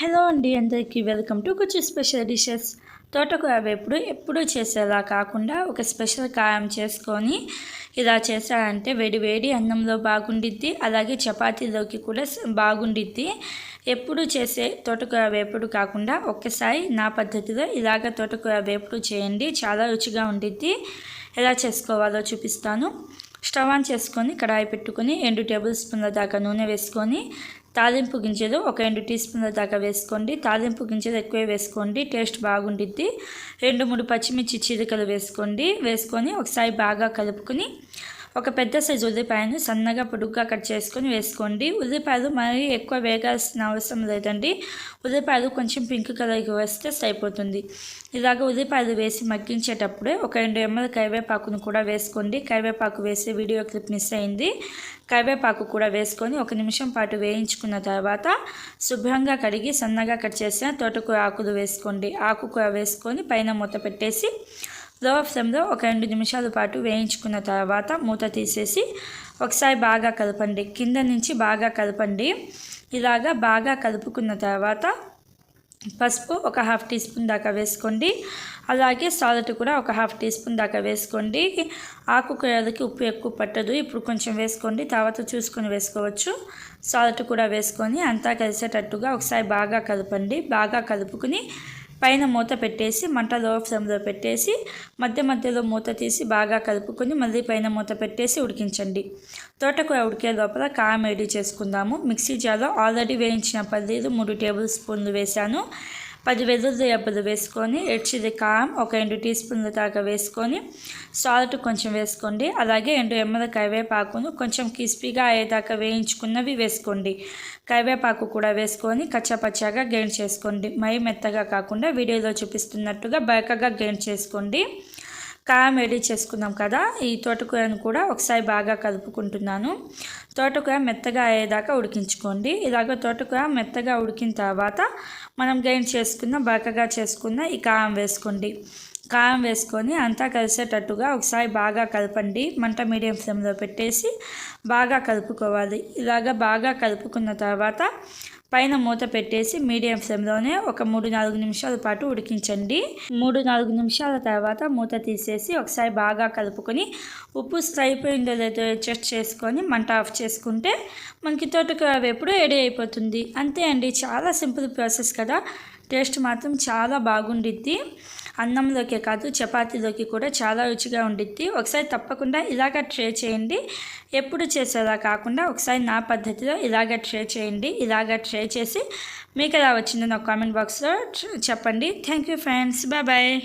Hello అండి అందరికీ welcome to కొంచెం స్పెషల్ డిషెస్. తోటకూర వేపుడు ఎప్పుడూ చేసేలా కాకుండా ఒక స్పెషల్ కారం చేసుకొని ఇలా చేశారంటే వేడి వేడి అన్నంలో బాగుండిద్ది అలాగే చపాతీలోకి కూడా బాగుండిద్ది. ఎప్పుడు చేసే తోటకూర వేపుడు కాకుండా ఒక్కసారి నా పద్ధతిలో ఇలాగ తోటకూర వేపుడు చేయండి చాలా రుచిగా ఉండిద్ది. ఎలా చేసుకోవాలో చూపిస్తాను. స్టవ్ ఆన్ చేసుకొని కడాయి పెట్టుకొని రెండు టేబుల్ స్పూన్ల దాకా నూనె వేసుకొని తాలింపు గింజలు ఒక రెండు టీ స్పూన్ల దాకా వేసుకోండి. తాలింపు గింజలు ఎక్కువే వేసుకోండి. టేస్ట్ బాగుంటుంది రెండు మూడు పచ్చిమిర్చి చీరికలు వేసుకోండి. వేసుకొని ఒకసారి బాగా కలుపుకొని ఒక పెద్ద సైజు ఉల్లిపాయను సన్నగా పొడుగ్గా కట్ చేసుకొని వేసుకోండి. ఉల్లిపాయలు మరీ ఎక్కువ వేగాల్సిన అవసరం లేదండి. ఉల్లిపాయలు కొంచెం పింక్ కలర్కి వేస్తే సరిపోతుంది. ఇలాగ ఉల్లిపాయలు వేసి మగ్గించేటప్పుడే ఒక రెండు ఎంఎల్ కరివేపాకును కూడా వేసుకోండి. కరివేపాకు వేసే వీడియో క్లిప్ మిస్ అయింది. కరివేపాకు కూడా వేసుకొని ఒక నిమిషం పాటు వేయించుకున్న తర్వాత శుభ్రంగా కడిగి సన్నగా కట్ చేసిన తోటకూర ఆకులు వేసుకోండి. ఆకుకూర వేసుకొని పైన మూత పెట్టేసి లో ఫ్లేమ్లో ఒక రెండు నిమిషాల పాటు వేయించుకున్న తర్వాత మూత తీసేసి ఒకసారి బాగా కలపండి. కింద నుంచి బాగా కలపండి. ఇలాగా బాగా కలుపుకున్న తర్వాత పసుపు ఒక హాఫ్ టీ స్పూన్ దాకా వేసుకోండి. అలాగే సాల్ట్ కూడా ఒక హాఫ్ టీ స్పూన్ దాకా వేసుకోండి. ఆకుకూరలకి ఉప్పు ఎక్కువ పట్టదు. ఇప్పుడు కొంచెం వేసుకోండి. తర్వాత చూసుకొని వేసుకోవచ్చు. సాల్ట్ కూడా వేసుకొని అంతా కలిసేటట్టుగా ఒకసారి బాగా కలపండి. బాగా కలుపుకుని పైన మూత పెట్టేసి మంట లో ఫ్లేమ్లో పెట్టేసి మధ్య మధ్యలో మూత తీసి బాగా కలుపుకొని మళ్ళీ పైన మూత పెట్టేసి ఉడికించండి. తోటకూర ఉడికే లోపల కారం రెడీ చేసుకుందాము. మిక్సీ జార్లో ఆల్రెడీ వేయించిన పల్లీలు మూడు టేబుల్ స్పూన్లు వేశాను. పది వెల్లుల్లి రెబ్బలు వేసుకొని ఎడ్చిది కారం ఒక రెండు టీ స్పూన్ల దాకా వేసుకొని సాల్ట్ కొంచెం వేసుకోండి. అలాగే రెండు ఎమ్మల కరివేపాకును కొంచెం క్రిస్పీగా అయ్యేదాకా వేయించుకున్నవి వేసుకోండి. కరివేపాకు కూడా వేసుకొని కచ్చాపచ్చాగా గ్రైండ్ చేసుకోండి. మై మెత్తగా కాకుండా వీడియోలో చూపిస్తున్నట్టుగా బరకగా గ్రైండ్ చేసుకోండి. కారం రెడీ చేసుకున్నాం కదా ఈ తోటకూరను కూడా ఒకసారి బాగా కలుపుకుంటున్నాను. తోటకూర మెత్తగా అయ్యేదాకా ఉడికించుకోండి. ఇలాగ తోటకూర మెత్తగా ఉడికిన తర్వాత మనం గైన్ చేసుకున్న బాకగా చేసుకున్న ఈ కారం వేసుకోండి. కారం వేసుకొని అంతా కలిసేటట్టుగా ఒకసారి బాగా కలపండి. మంట మీడియం ఫ్లేమ్లో పెట్టేసి బాగా కలుపుకోవాలి. ఇలాగ బాగా కలుపుకున్న తర్వాత పైన మూత పెట్టేసి మీడియం ఫ్లేమ్లోనే ఒక మూడు నాలుగు నిమిషాల పాటు ఉడికించండి. మూడు నాలుగు నిమిషాల తర్వాత మూత తీసేసి ఒకసారి బాగా కలుపుకొని ఉప్పు స్ట్రైపోయిందో లేదో అడ్జస్ట్ చేసుకొని మంట ఆఫ్ చేసుకుంటే మనకి తోటకూర వేపుడు రెడీ అయిపోతుంది. అంతే అండి. చాలా సింపుల్ ప్రాసెస్ కదా. టేస్ట్ మాత్రం చాలా బాగుండిద్ది. అన్నంలోకే కాదు చపాతీలోకి కూడా చాలా రుచిగా ఉండిద్ది. ఒకసారి తప్పకుండా ఇలాగ ట్రై చేయండి. ఎప్పుడు చేసేలా కాకుండా ఒకసారి నా పద్ధతిలో ఇలాగ ట్రై చేయండి. ఇలాగ ట్రై చేసి మీకు ఎలా వచ్చిందో నా కామెంట్ బాక్స్లో చెప్పండి. Thank you friends. Bye bye.